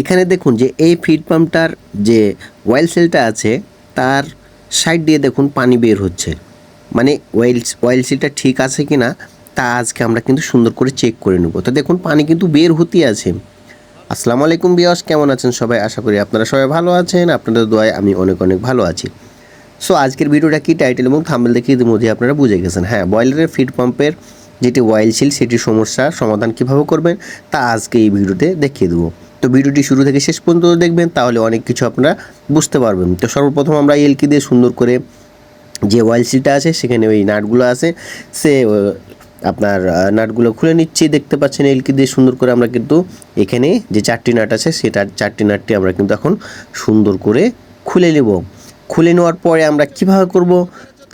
এখানে দেখুন যে এই ফিড পাম্পটার যে ওয়েল সেলটা আছে, তার সাইড দিয়ে দেখুন পানি বের হচ্ছে। মানে ওয়েল ওয়েল সিলটা ঠিক আছে কি না তা আজকে আমরা কিন্তু সুন্দর করে চেক করে নেব। তো দেখুন, পানি কিন্তু বের হতে আছে। আসসালামু আলাইকুম বিয়াস কেমন আছেন সবাই? আশা করি আপনারা সবাই ভালো আছেন, আপনাদের দোয়ায় আমি অনেক অনেক ভালো আছি। সো আজকের ভিডিওটা কি টাইটেল এবং থাম্বেল দেখে ইতিমধ্যে আপনারা বুঝে গেছেন। হ্যাঁ বয়লারের ফিড পাম্পের যেটি ওয়াইল সিল সেটির সমস্যার সমাধান কীভাবে করবেন, তা আজকে এই ভিডিওতে দেখিয়ে দেবো। তো ভিডিওটি শুরু থেকে শেষ পর্যন্ত দেখবেন, তাহলে অনেক কিছু আপনারা বুঝতে পারবেন। তো সর্বপ্রথম আমরা এলকি দিয়ে সুন্দর করে যে ওয়াইল সিলটা আছে, সেখানে ওই নাটগুলো আছে, সে আপনার নাটগুলো খুলে নিচ্ছি। দেখতে পাচ্ছেন এলকি দিয়ে সুন্দর করে আমরা কিন্তু এখানে যে চারটি নাট আছে, সেটা চারটি নাটটি আমরা কিন্তু এখন সুন্দর করে খুলে নেব। খুলে নেওয়ার পরে আমরা কীভাবে করব?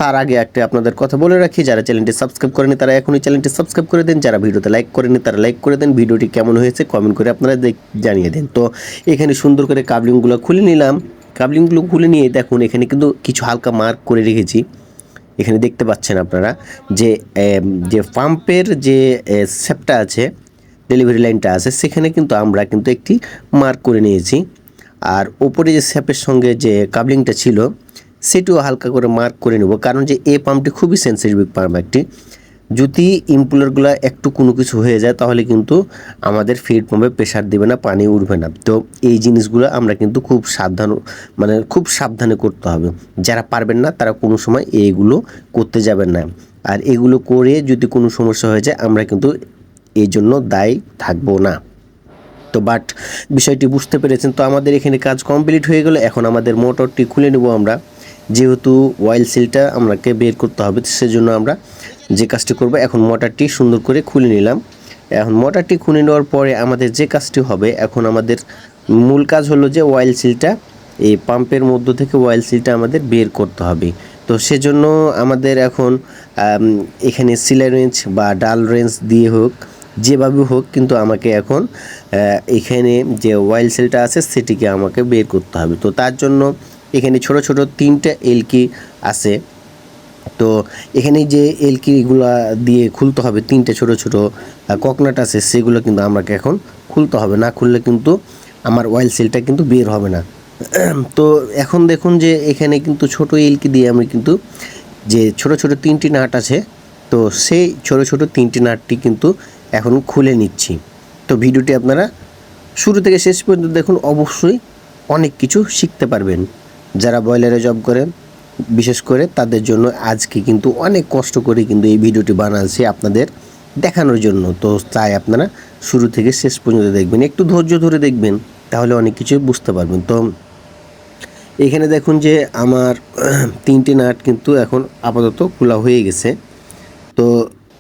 তার আগে একটা আপনাদের কথা বলে রাখি, যারা চ্যানেলটি সাবস্ক্রাইব করেনি তারা এখনই চ্যানেলটি সাবস্ক্রাইব করে দেন, যারা ভিডিওতে লাইক করেনি তারা লাইক করে দেন, ভিডিওটি কেমন হয়েছে কমেন্ট করে আপনারা জানিয়ে দেন। তো এখানে সুন্দর করে কাবলিংগুলো খুলে নিলাম। কাবলিংগুলো খুলে নিয়ে দেখুন, এখানে কিন্তু কিছু হালকা মার্ক করে রেখেছি। এখানে দেখতে পাচ্ছেন আপনারা যে যে পাম্পের যে সেপটা আছে ডেলিভারি লাইনটা আছে, সেখানে কিন্তু আমরা কিন্তু একটি মার্ক করে নিয়েছি। আর ওপরে যে স্যাপের সঙ্গে যে কাবলিংটা ছিল সেটিও হালকা করে মার্ক করে নেব। কারণ যে এই পাম্পটি খুবই সেন্সিটিভ পাম্প একটি। যদি ইম্পুলারগুলো একটু কোনো কিছু হয়ে যায়, তাহলে কিন্তু আমাদের ফিড পাম্পে প্রেশার দেবে না, পানি উঠবে না। তো এই জিনিসগুলো আমরা কিন্তু খুব সাবধান মানে খুব সাবধানে করতে হবে। যারা পারবেন না, তারা কোনো সময় এইগুলো করতে যাবেন না। আর এগুলো করে যদি কোনো সমস্যা হয়ে যায়, আমরা কিন্তু এই জন্য দায়ী থাকব না। তো বাট বিষয়টি বুঝতে পেরেছেন, তো আমাদের এখানে কাজ কমপ্লিট হয়ে গেল। এখন আমাদের মোটরটি খুলে নেব আমরা। যেহেতু অয়েল সিলটা আমাকে বের করতে হবে সেজন্য আমরা যে কাজটি করব, এখন মোটরটি সুন্দর করে খুলে নিলাম। এখন মোটরটি খুলে নেওয়ার পরে আমাদের যে কাজটি হবে, এখন আমাদের মূল কাজ হলো যে অয়েল সিলটা এই পাম্পের মধ্য থেকে অয়েল সিলটা আমাদের বের করতে হবে। তো সেজন্য আমাদের এখন এখানে সিলাই রেঞ্জ বা ডাল রেঞ্জ দিয়ে হোক, যেভাবে হোক, কিন্তু আমাকে এখন এখানে যে অয়েল সেলটা আছে, সেটিকে আমাকে বের করতে হবে। তো তার জন্য এখানে ছোট ছোট তিনটা এলকি আছে। তো এখানে যে এলকিগুলো দিয়ে খুলতে হবে, তিনটে ছোট ছোট ককনাট আছে, সেগুলো কিন্তু আমাকে এখন খুলতে হবে। না খুললে কিন্তু আমার অয়েল সেলটা কিন্তু বের হবে না। তো এখন দেখুন যে এখানে কিন্তু ছোট এলকি দিয়ে আমি কিন্তু যে ছোট ছোট তিনটি নাট আছে, তো সেই ছোট ছোট তিনটি নাটটি কিন্তু এখন খুলে নিচ্ছি। তো ভিডিওটি আপনারা শুরু থেকে শেষ পর্যন্ত দেখুন, অবশ্যই অনেক কিছু শিখতে পারবেন। যারা বয়লারে জব করে, বিশেষ করে তাদের জন্য আজকে কিন্তু অনেক কষ্ট করে কিন্তু এই ভিডিওটি বানাচ্ছি আপনাদের দেখানোর জন্য। তো তাই আপনারা শুরু থেকে শেষ পর্যন্ত দেখবেন, একটু ধৈর্য ধরে দেখবেন, তাহলে অনেক কিছু বুঝতে পারবেন। তো এখানে দেখুন যে আমার তিনটি নাট কিন্তু এখন আপাতত খোলা হয়ে গেছে। তো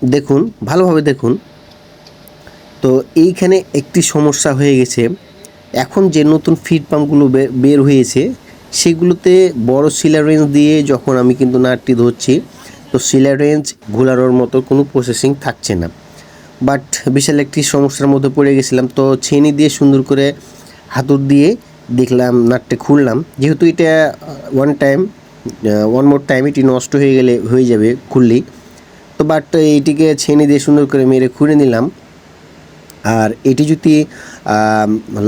দেখুন, ভালোভাবে দেখুন। তো এইখানে একটি সমস্যা হয়ে গেছে। এখন যে নতুন ফিড পাম্পগুলো বের হয়েছে সেগুলোতে বড় সিলার রেঞ্জ দিয়ে যখন আমি কিন্তু নাটটি ধরছি, তো সিলার রেঞ্জ ঘোলানোর মতো কোনো প্রসেসিং থাকছে না। বাট বিশাল একটি সমস্যার মধ্যে পড়ে গেছিলাম, তো ছেনি দিয়ে সুন্দর করে হাতুর দিয়ে দেখলাম, নাটটা খুললাম। যেহেতু এটা one time one more time এটি নষ্ট হয়ে গেলে, হয়ে যাবে খুললেই। তো বাট এইটিকে ছেনি দিয়ে সুন্দর করে মেরে খুঁড়ে নিলাম। আর এটি যদি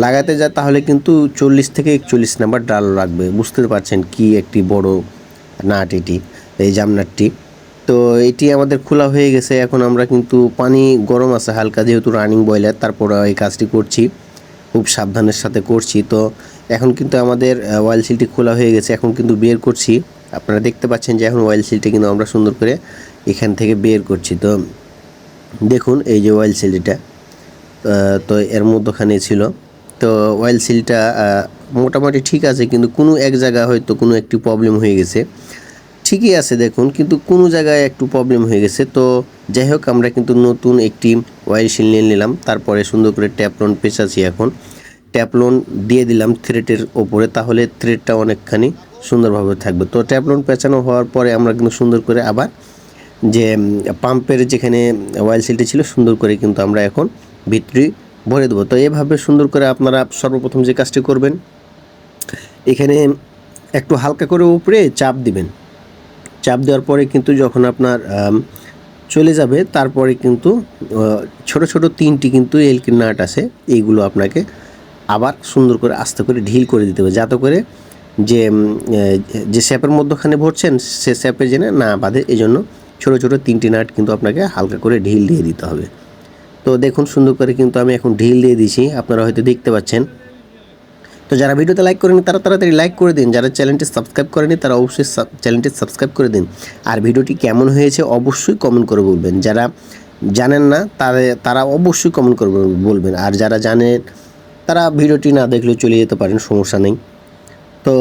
লাগাতে যায় তাহলে কিন্তু চল্লিশ থেকে একচল্লিশ নাম্বার ডাল রাখবে। বুঝতে পারছেন কি একটি বড় নাট এটি এই জামনাটটি। তো এটি আমাদের খোলা হয়ে গেছে। এখন আমরা কিন্তু পানি গরম আছে হালকা যেহেতু রানিং বয়লার তারপর এই কাজটি করছি। খুব সাবধানের সাথে করছি। তো এখন কিন্তু আমাদের অয়েল সিলটি খোলা হয়ে গেছে। এখন কিন্তু বের করছি। আপনারা দেখতে পাচ্ছেন যে এখন অয়েল সিলটি কিন্তু আমরা সুন্দর করে এখান থেকে বের করছি। তো দেখুন এই যে অয়েল সিলটা আহ, তো এর মধ্যখানে ছিল। তো অয়েল সিলটা মোটামুটি ঠিক আছে, কিন্তু কোনো এক জায়গায় হয়তো কোনো একটি প্রবলেম হয়ে গেছে। ঠিকই আছে দেখুন, কিন্তু কোনো জায়গায় একটু প্রবলেম হয়ে গেছে। তো যাই হোক, আমরা কিন্তু নতুন একটি অয়েল সিল নিয়ে নিলাম। তারপরে সুন্দর করে ট্যাপলন পেঁচাছি এখন। ট্যাপলন দিয়ে দিলাম থ্রেডের ওপরে, তাহলে থ্রেডটা অনেকখানি সুন্দরভাবে থাকবে। তো ট্যাপলন পেঁচানো হওয়ার পরে আমরা কিন্তু সুন্দর করে আবার যে পাম্পের যেখানে অয়েল সিলটি ছিল সুন্দর করে কিন্তু আমরা এখন ভিতরে ভরে দেবো। তো এভাবে সুন্দর করে আপনারা সর্বপ্রথম যে কাজটি করবেন, এখানে একটু হালকা করে উপরে চাপ দিবেন। চাপ দেওয়ার পরে কিন্তু যখন আপনার চলে যাবে, তারপরে কিন্তু ছোট ছোট তিনটি কিন্তু এলকি নাট আছে, এইগুলো আপনাকে আবার সুন্দর করে আস্তে করে ঢিল করে দিতে হবে। যাতে করে যে যে স্যাপের মধ্যখানে ভরছেন, সে স্যাপে যেন না বাঁধে। এই জন্য ছোটো ছোটো তিনটি নাট কিন্তু আপনাকে হালকা করে ঢিল দিয়ে দিতে হবে। তো দেখুন সুন্দর করে কিন্তু আমি এখন ঢিল দিয়ে দিয়েছি আপনারা হয়তো দেখতে পাচ্ছেন। তো যারা ভিডিওতে লাইক করেনি তারা তাড়াতাড়ি লাইক করে দিন। যারা চ্যানেলটি সাবস্ক্রাইব করেনি তারা অবশ্যই চ্যানেলটি সাবস্ক্রাইব করে দিন। আর ভিডিওটি কেমন হয়েছে অবশ্যই কমেন্ট করে বলবেন। যারা জানেন না, তারা তারা অবশ্যই কমেন্ট করে বলবেন। আর যারা জানেন, তারা ভিডিওটি না দেখলেও চলে যেতে পারেন, সমস্যা নেই। তো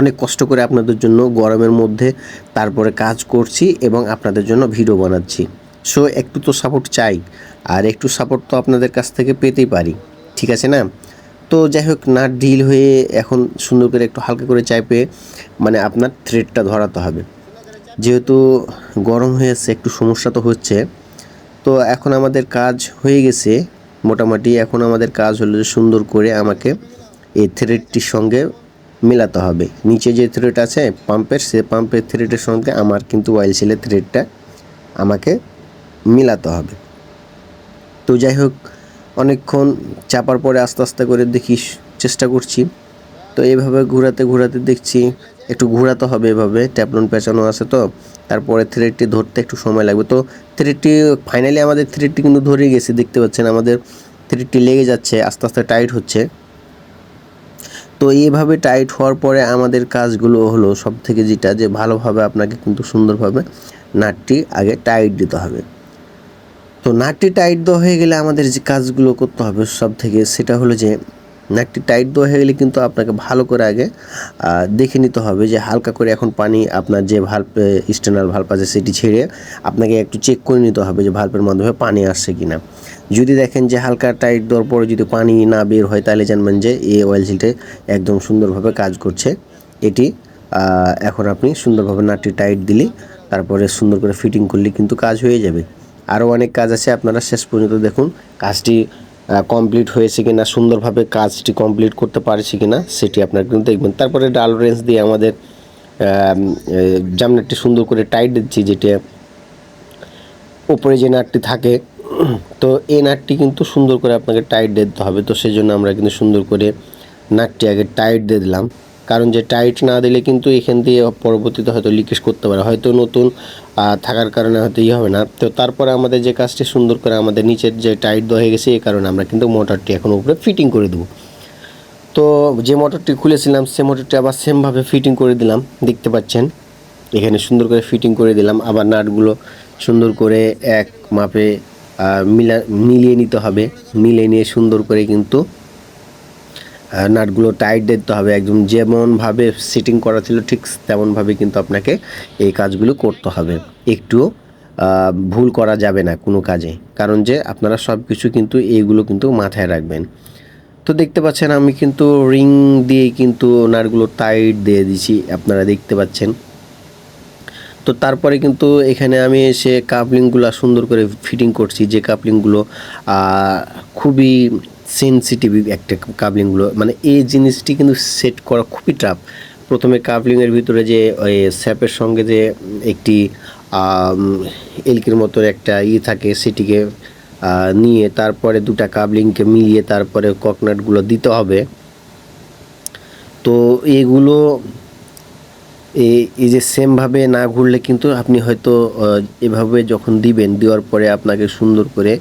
অনেক কষ্ট করে আপনাদের জন্য গরমের মধ্যে তারপরে কাজ করছি এবং আপনাদের জন্য ভিডিও বানাচ্ছি। সো একটু তো সাপোর্ট চাই, আর একটু সাপোর্ট তো আপনাদের কাছ থেকে পেতেই পারি, ঠিক আছে না? তো যাই হোক, না ঢিল হয়ে এখন সুন্দর করে একটু হালকা করে চাইপে মানে আপনার থ্রেডটা ধরাতে হবে। যেহেতু গরম হয়েছে, একটু সমস্যা তো হচ্ছে, তো এখন আমাদের কাজ হয়ে গেছে। মোটামুটি এখন আমাদের কাজ হলো যে সুন্দর করে আমাকে এই থ্রেডটির সঙ্গে মেলাতে হবে। নিচে যে থ্রেড আছে পাম্পের সে পাম্পের থ্রেডের সঙ্গে আমার কিন্তু অয়েল সেলের থ্রেডটা আমাকে মেলাতে হবে। তো যাই হোক, অনেকক্ষণ চাপার পরে আস্তে আস্তে করে দেখি চেষ্টা করছি। তো এইভাবে ঘোরাতে ঘোরাতে দেখছি, একটু ঘোরাতে হবে এভাবে ট্যাপলন পেঁচানো আছে তো, তারপরে থ্রেডটি ধরতে একটু সময় লাগবে। তো থ্রেডটি ফাইনালি আমাদের থ্রেডটি কিন্তু ধরে গেছে, দেখতে পাচ্ছেন আমাদের থ্রেডটি লেগে যাচ্ছে, আস্তে আস্তে টাইট হচ্ছে। তো এইভাবে টাইট হওয়ার পরে আমাদের কাজগুলো হলো সব থেকে যেটা যে ভালোভাবে আপনাকে কিন্তু সুন্দরভাবে নাটটি আগে টাইট দিতে হবে। তো নাটটি টাইট দেওয়া হয়ে গেলে আমাদের যে কাজগুলো করতে হবে সব থেকে সেটা হলো যে নাটটি টাইট দেওয়া হয়ে গেলে কিন্তু আপনাকে ভালো করে আগে দেখে নিতে হবে যে হালকা করে এখন পানি আপনার যে ভাল্ব স্টেনাল ভাল্ব আছে সেটি ছেড়ে আপনাকে একটু চেক করে নিতে হবে যে ভাল্বের মাধ্যমে পানি আসছে কিনা। যদি দেখেন যে হালকা টাইট দেওয়ার পরে যদি পানি না বের হয়, তাহলে জানবেন যে এই অয়েল সিলটে একদম সুন্দরভাবে কাজ করছে। এটি এখন আপনি সুন্দরভাবে নাটটি টাইট দিলে তারপরে সুন্দর করে ফিটিং করলে কিন্তু কাজ হয়ে যাবে। আরও অনেক কাজ আছে, আপনারা শেষ পর্যন্ত দেখুন। কাজটি কমপ্লিট হয়েছে কি না সুন্দরভাবে কাজটি কমপ্লিট করতে পারছি কি না সেটি আপনারা কিন্তু দেখবেন। তারপরে ডাল রেঞ্জ দিয়ে আমাদের জামনাটটি সুন্দর করে টাইট দিচ্ছি, যেটা উপরে যে নাটটি থাকে, তো এই নাটটি কিন্তু সুন্দর করে আপনাকে টাইট দিতে হবে। তো সেই জন্য আমরা কিন্তু সুন্দর করে নাটটি আগে টাইট দিয়ে দিলাম। কারণ যে টাইট না দিলে কিন্তু এখান দিয়ে পরবর্তীতে হয়তো লিকেজ করতে পারে। হয়তো নতুন থাকার কারণে হয়তো ইয়ে হবে না। তো তারপরে আমাদের যে কাজটি সুন্দর করে আমাদের নিচের যে টাইট দেওয়া হয়ে গেছে এই কারণে আমরা কিন্তু মোটরটি এখন উপরে ফিটিং করে দেবো। তো যে মোটরটি খুলেছিলাম, সে মোটরটি আবার সেমভাবে ফিটিং করে দিলাম। দেখতে পাচ্ছেন, এখানে সুন্দর করে ফিটিং করে দিলাম। আবার নাটগুলো সুন্দর করে এক মাপে মিলা, মিলিয়ে নিতে হবে। মিলিয়ে নিয়ে সুন্দর করে কিন্তু নাটগুলো টাইট দিতে হবে। একদম যেমনভাবে সিটিং করা ছিল, ঠিক তেমনভাবে কিন্তু আপনাকে এই কাজগুলো করতে হবে। একটুও ভুল করা যাবে না কোনো কাজে। কারণ যে আপনারা সব কিছু কিন্তু এইগুলো কিন্তু মাথায় রাখবেন। তো দেখতে পাচ্ছেন আমি কিন্তু রিং দিয়ে কিন্তু নাটগুলো টাইট দিয়ে দিছি, আপনারা দেখতে পাচ্ছেন। তো তারপরে কিন্তু এখানে আমি এসে কাপলিংগুলো সুন্দর করে ফিটিং করছি। যে কাপলিংগুলো খুবই সেন্সিটিভ একটা কাবলিংগুলো মানে এই জিনিসটি কিন্তু সেট করা খুবই টাফ প্রথমে কাবলিংয়ের ভিতরে যে স্যাপের সঙ্গে যে একটি এলকির মতো একটা ই থাকে, সেটিকে নিয়ে তারপরে দুটা কাবলিংকে মিলিয়ে তারপরে ককনাটগুলো দিতে হবে। তো এগুলো এই এই যে সেমভাবে না ঘুরলে কিন্তু আপনি হয়তো এভাবে যখন দিবেন, দেওয়ার পরে আপনাকে সুন্দর করে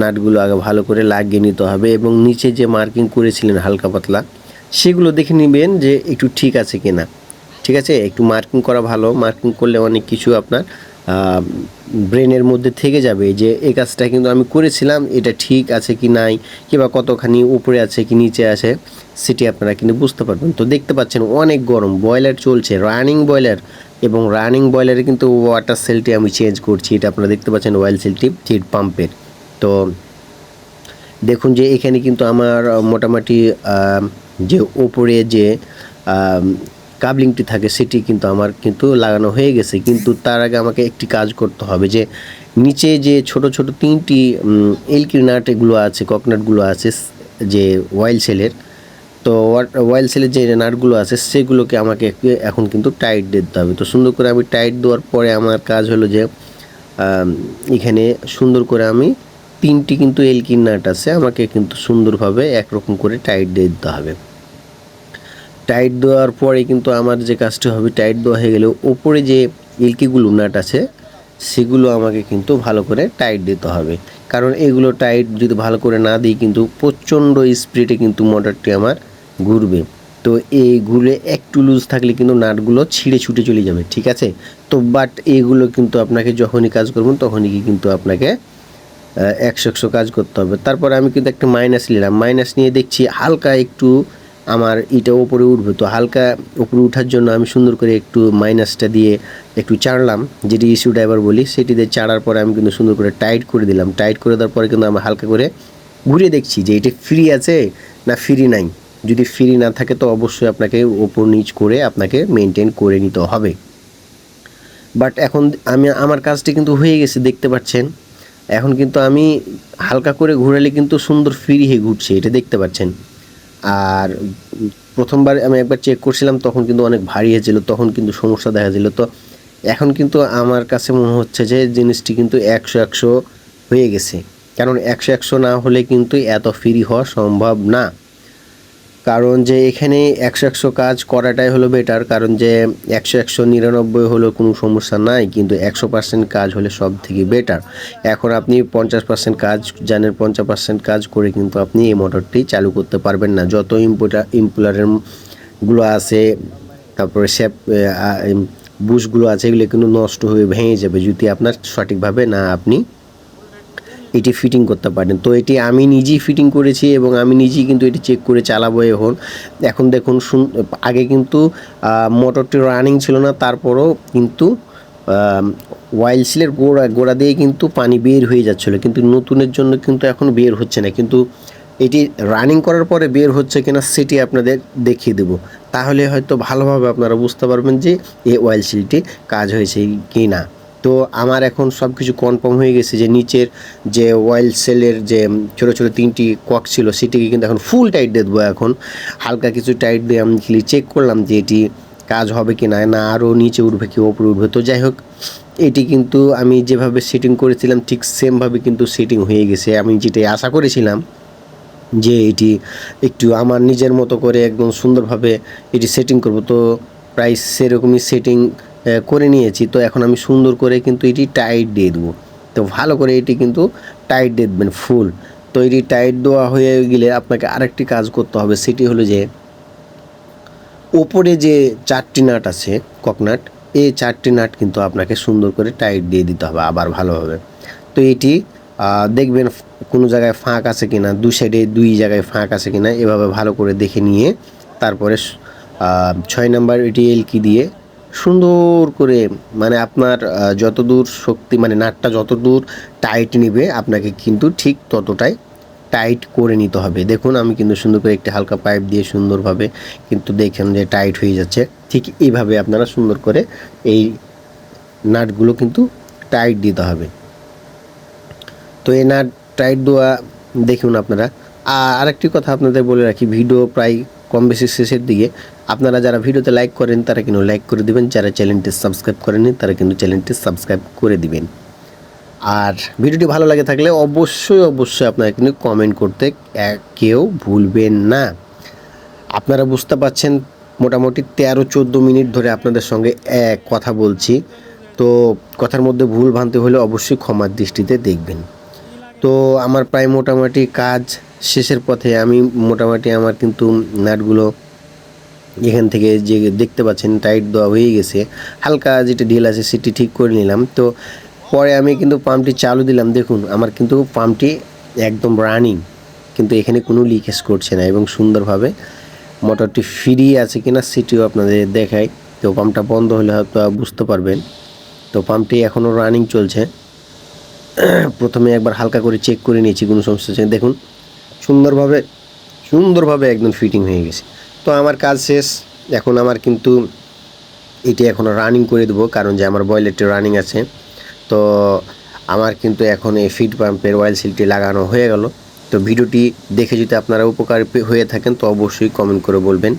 নাটগুলো আগে ভালো করে লাগিয়ে নিতে হবে এবং নিচে যে মার্কিং করেছিলেন হালকা পাতলা, সেগুলো দেখে নেবেন যে একটু ঠিক আছে কিনা। ঠিক আছে? একটু মার্কিং করা ভালো। মার্কিং করলে অনেক কিছু আপনার ব্রেনের মধ্যে থেকে যাবে যে এই কাজটা কিন্তু আমি করেছিলাম, এটা ঠিক আছে কি নাই, কিংবা কতখানি উপরে আছে কি নিচে আছে, সেটি আপনারা কিন্তু বুঝতে পারবেন। তো দেখতে পাচ্ছেন অনেক গরম বয়লার চলছে রানিং বয়লার এবং রানিং বয়লারে কিন্তু ওয়াটার সেলটি আমি চেঞ্জ করছি, এটা আপনারা দেখতে পাচ্ছেন অয়েল সেলটি হিট পাম্পের তো দেখুন যে এখানে কিন্তু আমার মোটামুটি যে ওপরে যে কাবলিংটি থাকে, সেটি কিন্তু আমার কিন্তু লাগানো হয়ে গেছে। কিন্তু তার আগে আমাকে একটি কাজ করতে হবে যে, নিচে যে ছোট ছোট তিনটি এলকি নাট এগুলো আছে, ককনাটগুলো আছে, যে ওয়াইল সেলের, তো ওয়াইল সেলের যে নাটগুলো আছে, সেগুলোকে আমাকে এখন কিন্তু টাইট দিতে হবে। তো সুন্দর করে আমি টাইট দেওয়ার পরে আমার কাজ হলো যে এখানে সুন্দর করে আমি তিনটি কিন্তু এলকির নাট আছে, আমাকে কিন্তু সুন্দরভাবে একরকম করে টাইট দিয়ে দিতে হবে। টাইট দেওয়ার পরে কিন্তু আমার যে কাজটি হবে টাইট দেওয়া হয়ে গেলে ওপরে যে ইলকিগুলো নাট আছে, সেগুলো আমাকে কিন্তু ভালো করে টাইট দিতে হবে। কারণ এগুলো টাইট যদি ভালো করে না দিই কিন্তু প্রচণ্ড স্পিডে কিন্তু মোটরটি আমার ঘুরবে। তো এই ঘুরে একটু লুজ থাকলে কিন্তু নাটগুলো ছিঁড়ে ছুটে চলে যাবে, ঠিক আছে? তো বাট এগুলো কিন্তু আপনাকে যখনই কাজ করবেন তখনই কিন্তু আপনাকে একশো একশো কাজ করতে হবে। তারপরে আমি কিন্তু একটা মাইনাস নিলাম। মাইনাস নিয়ে দেখছি হালকা একটু আমার ইটা ওপরে উঠবে। তো হালকা উপরে ওঠার জন্য আমি সুন্দর করে একটু মাইনাসটা দিয়ে একটু চাড়লাম। যেটি ইস্যু ড্রাইভার বলি, সেটি দিয়ে চাড়ার পরে আমি কিন্তু সুন্দর করে টাইট করে দিলাম। টাইট করে দেওয়ার পরে কিন্তু আমি হালকা করে ঘুরে দেখছি যে এটা ফ্রি আছে না ফ্রি নাই। যদি ফ্রি না থাকে তো অবশ্যই আপনাকে ওপর নিচ করে আপনাকে মেনটেন করে নিতে হবে। বাট এখন আমি, আমার কাজটি কিন্তু হয়ে গেছে, দেখতে পাচ্ছেন। এখন কিন্তু আমি হালকা করে ঘুরালে কিন্তু সুন্দর ফ্রি হয়ে ঘুরছে, এটা দেখতে পাচ্ছেন। আর প্রথমবার আমি একবার চেক করছিলাম, তখন কিন্তু অনেক ভারী হয়েছিল, তখন কিন্তু সমস্যা দেখা দিল। তো এখন কিন্তু আমার কাছে মনে হচ্ছে যে জিনিসটি কিন্তু একশো একশো হয়ে গেছে। কারণ একশো একশো না হলে কিন্তু এত ফ্রি হওয়া সম্ভব না। কারণ যে এখানে একশো একশো কাজ করাটাই হলো বেটার কারণ যে একশো একশো নিরানব্বই হলো কোনো সমস্যা নাই, কিন্তু একশো পার্সেন্ট কাজ হলে সব থেকে বেটার এখন আপনি পঞ্চাশ পার্সেন্ট কাজ, জানেন পঞ্চাশ পার্সেন্ট কাজ করে কিন্তু আপনি এই মোটরটি চালু করতে পারবেন না। যত ইম্পুলারেরগুলো আছে, তারপরে স্যাপ বুশগুলো আছে, এগুলো কিন্তু নষ্ট হয়ে ভেঙে যাবে। যদি আপনার সঠিকভাবে না আপনি এটি ফিটিং করতে পারেন। তো এটি আমি নিজেই ফিটিং করেছি এবং আমি নিজেই কিন্তু এটি চেক করে চালাবো এখন। এখন দেখুন আগে কিন্তু মোটরটি রানিং ছিল না, তারপরও কিন্তু ওয়াইল সিলের গোড়া গোড়া দিয়ে কিন্তু পানি বের হয়ে যাচ্ছিল। কিন্তু নতুনের জন্য কিন্তু এখন বের হচ্ছে না। কিন্তু এটি রানিং করার পরে বের হচ্ছে কিনা সেটি আপনাদের দেখিয়ে দেবো। তাহলে হয়তো ভালোভাবে আপনারা বুঝতে পারবেন যে এই ওয়াইল সিলটি কাজ হয়েছে কি না তো আমার এখন সব কিছু কনফার্ম হয়ে গেছে যে নিচের যে অয়েল সেলের যে ছোটো ছোটো তিনটি কক ছিল, সেটিকে কিন্তু এখন ফুল টাইট দিয়ে দেবো এখন। হালকা কিছু টাইট দিয়ে আমি চেক করলাম যে এটি কাজ হবে কি না না আরও নিচে উঠবে কি, ওপরে উঠবে। তো যাই হোক, এটি কিন্তু আমি যেভাবে সেটিং করেছিলাম ঠিক সেমভাবে কিন্তু সেটিং হয়ে গেছে। আমি যেটাই আশা করেছিলাম যে এটি একটু আমার নিজের মতো করে একদম সুন্দরভাবে এটি সেটিং করব, তো প্রায় সেরকমই সেটিং করে নিয়েছি। তো এখন আমি সুন্দর করে কিন্তু এটি টাইট দিয়ে দেবো। তো ভালো করে এটি কিন্তু টাইট দিয়ে দেবেন ফুল তো এটি টাইট দেওয়া হয়ে গেলে আপনাকে আরেকটি কাজ করতে হবে, সেটি হলো যে ওপরে যে চারটি নাট আছে ককনাট এই চারটি নাট কিন্তু আপনাকে সুন্দর করে টাইট দিয়ে দিতে হবে আবার ভালোভাবে। তো এটি দেখবেন কোনো জায়গায় ফাঁক আছে কিনা, দু সাইডে দুই জায়গায় ফাঁক আছে কিনা, এভাবে ভালো করে দেখে নিয়ে তারপরে ছয় নাম্বার এটি এলকি দিয়ে সুন্দর করে মানে আপনার যতদূর শক্তি মানে নাটটা যতদূর টাইট নেবে, আপনাকে কিন্তু ঠিক ততটাই টাইট করে নিতে হবে। দেখুন, আমি কিন্তু সুন্দর করে একটি হালকা পাইপ দিয়ে সুন্দরভাবে কিন্তু দেখেন যে টাইট হয়ে যাচ্ছে। ঠিক এইভাবে আপনারা সুন্দর করে এই নাটগুলো কিন্তু টাইট দিতে হবে। তো এই নাট টাইট দেওয়া, দেখুন আপনারা আর আরেকটি কথা আপনাদের বলে রাখি, ভিডিও প্রায় কম বেশি শেষের দিকে। আপনারা যারা ভিডিওতে লাইক করেন, তারা কিন্তু লাইক করে দিবেন। যারা চ্যানেলটি সাবস্ক্রাইব করেনি তারা কিন্তু চ্যানেলটি সাবস্ক্রাইব করে দিবেন। আর ভিডিওটি ভালো লাগে থাকলে অবশ্যই অবশ্যই আপনারা কিন্তু কমেন্ট করতে কেউ ভুলবেন না। আপনারা বুঝতে পারছেন, মোটামুটি তেরো, চোদ্দ মিনিট ধরে আপনাদের সঙ্গে এক কথা বলছি। তো কথার মধ্যে ভুল ভ্রান্তি হলে অবশ্যই ক্ষমার দৃষ্টিতে দেখবেন। তো আমার প্রায় মোটামুটি কাজ শেষের পথে আমি মোটামুটি আমার কিন্তু নাটগুলো এখান থেকে যে দেখতে পাচ্ছেন টাইট দেওয়া হয়ে গেছে। হালকা যেটা ঢিল আছে সেটি ঠিক করে নিলাম। তো পরে আমি কিন্তু পাম্পটি চালু দিলাম। দেখুন, আমার কিন্তু পাম্পটি একদম রানিং কিন্তু এখানে কোনো লিকেজ করছে না এবং সুন্দরভাবে মোটরটি ফ্রি আছে কিনা সেটিও আপনাদের দেখায় তো পাম্পটা বন্ধ হলে হয়তো বুঝতে পারবেন। তো পাম্পটি এখনও রানিং চলছে। প্রথমে একবার হালকা করে চেক করে নিয়েছি কোনো সমস্যা দেখুন, সুন্দরভাবে সুন্দরভাবে একদম ফিটিং হয়ে গেছে। তো আমার কাজ শেষ। এখন আমার কিন্তু এটি এখনও রানিং করে দেবো, কারণ যে আমার বয়লারটি রানিং আছে। তো আমার কিন্তু এখন এই ফিড পাম্পের অয়েল সিলটি লাগানো হয়ে গেল। তো ভিডিওটি দেখে যদি আপনারা উপকার হয়ে থাকেন, তো অবশ্যই কমেন্ট করে বলবেন।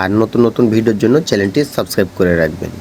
আর নতুন নতুন ভিডিওর জন্য চ্যানেলটি সাবস্ক্রাইব করে রাখবেন।